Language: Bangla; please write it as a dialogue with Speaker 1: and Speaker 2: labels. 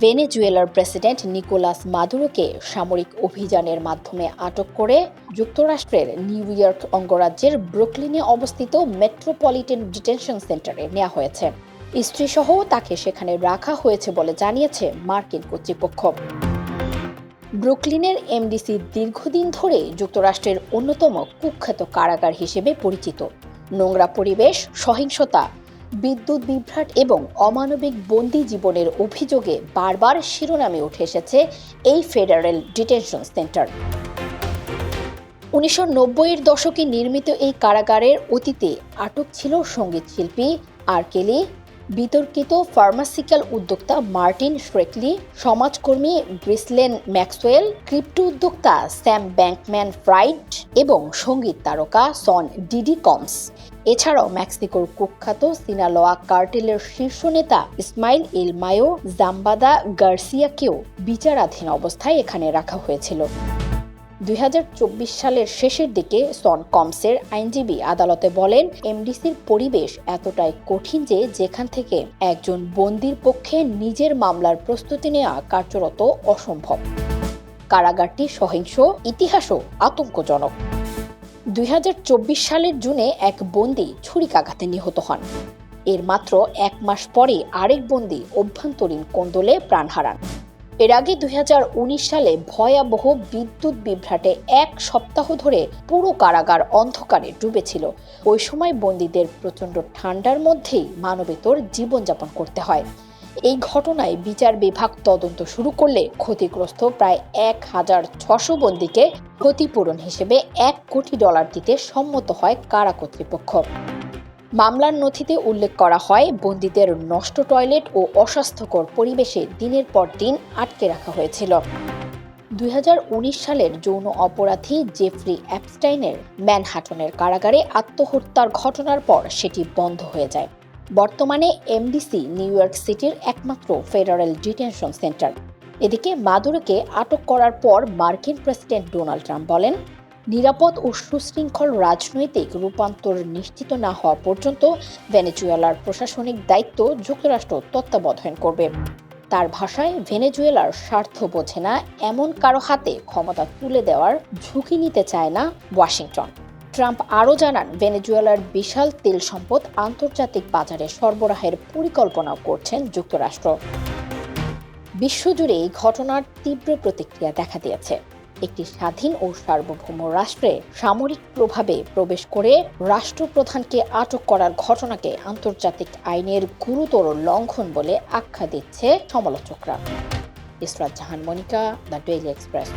Speaker 1: ভেনেজুয়েলার প্রেসিডেন্ট নিকোলাস মাদুরোকে সামরিক অভিযানের মাধ্যমে আটক করে যুক্তরাষ্ট্রের নিউ ইয়র্ক অঙ্গরাজ্যের ব্রুকলিনে অবস্থিত মেট্রোপলিটন ডিটেনশন সেন্টারে নেওয়া হয়েছে। স্ত্রীসহ তাকে সেখানে রাখা হয়েছে বলে জানিয়েছে মার্কিন কর্তৃপক্ষ। ব্রুকলিনের এমডিসি দীর্ঘদিন ধরে যুক্তরাষ্ট্রের অন্যতম কুখ্যাত কারাগার হিসেবে পরিচিত। নোংরা পরিবেশ, সহিংসতা বিদ্যুৎ বিভ্রাট এবং অমানবিক বন্দি জীবনের অভিযোগে বারবার শিরোনামে উঠে এসেছে এই ফেডারেল ডিটেনশন সেন্টার। উনিশশো নব্বইয়ের দশকে নির্মিত এই কারাগারের অতীতে আটক ছিল সংগীত শিল্পী আর কেলি বিতর্কিত ফার্মাসিক্যাল উদ্যোক্তা মার্টিন শ্রেকলি সমাজকর্মী ব্রিসলেন ম্যাক্সওয়েল, ক্রিপ্টো উদ্যোক্তা স্যাম ব্যাংকম্যান ফ্রাইড এবং সংগীত তারকা সন ডিডি কমস। এছাড়াও মেক্সিকোর কুখ্যাত সিনালোয়া কার্টেলের শীর্ষ নেতা ইসমাইল ইল মায়ো, জাম্বাদা গার্সিয়াকেও বিচারাধীন অবস্থায় এখানে রাখা হয়েছিল। দুই হাজার চব্বিশ সালের শেষের দিকে সন কমসের আইনজীবী আদালতে বলেন, এমডিসির পরিবেশ এতটাই কঠিন যে যেখান থেকে একজন বন্দির পক্ষে নিজের মামলার প্রস্তুতি নেওয়া কার্যরত অসম্ভব। কারাগারটি সহিংস, ইতিহাসও আতঙ্কজনক। দুই হাজার চব্বিশ সালের জুনে এক বন্দি ছুরিকাঘাতে নিহত হন। এর মাত্র এক মাস পরে আরেক বন্দি অভ্যন্তরীণ কোন্দলে প্রাণ হারান। এর আগে দুই হাজার উনিশ সালে ভয়াবহ বিদ্যুৎ বিভ্রাটে এক সপ্তাহ ধরে পুরো কারাগার অন্ধকারে ডুবেছিল। ওই সময় বন্দীদের প্রচণ্ড ঠান্ডার মধ্যেই মানবেতর জীবনযাপন করতে হয়। এই ঘটনায় বিচার বিভাগ তদন্ত শুরু করলে ক্ষতিগ্রস্ত প্রায় এক হাজার ছশো বন্দীকে ক্ষতিপূরণ হিসেবে এক কোটি ডলার দিতে সম্মত হয় কারা কর্তৃপক্ষ। মামলার নথিতে উল্লেখ করা হয়, বন্দীদের নষ্ট টয়লেট ও অস্বাস্থ্যকর পরিবেশে দিনের পর দিন আটকে রাখা হয়েছিল। দুই হাজার উনিশ সালের যৌন অপরাধী জেফ্রি অ্যাপস্টাইনের ম্যানহাটনের কারাগারে আত্মহত্যার ঘটনার পর সেটি বন্ধ হয়ে যায়। বর্তমানে এমডিসি নিউ ইয়র্ক সিটির একমাত্র ফেডারেল ডিটেনশন সেন্টার। এদিকে মাদুরোকে আটক করার পর মার্কিন প্রেসিডেন্ট ডোনাল্ড ট্রাম্প বলেন নিরাপদ ও সুশৃঙ্খল রাজনৈতিক রূপান্তর নিশ্চিত না হওয়া পর্যন্ত ভেনেজুয়েলার প্রশাসনিক দায়িত্ব যুক্তরাষ্ট্র তত্ত্বাবধান করবে। তার ভাষায়, ভেনেজুয়েলার স্বার্থ বোঝে না, এমন কারও হাতে ক্ষমতা তুলে দেওয়ার ঝুঁকি নিতে চায় না ওয়াশিংটন। ট্রাম্প আরও জানান, ভেনেজুয়েলার বিশাল তেল সম্পদ আন্তর্জাতিক বাজারে সরবরাহের পরিকল্পনাও করছেন যুক্তরাষ্ট্র। বিশ্বজুড়ে এই ঘটনার তীব্র প্রতিক্রিয়া দেখা দিয়েছে। একটি স্বাধীন ও সার্বভৌম রাষ্ট্রে সামরিক প্রভাবে প্রবেশ করে রাষ্ট্রপ্রধানকে আটক করার ঘটনাকে আন্তর্জাতিক আইনের গুরুতর লঙ্ঘন বলে আখ্যা দিচ্ছে সমালোচকরা। Israt Jahan, Monika, the Daily Express.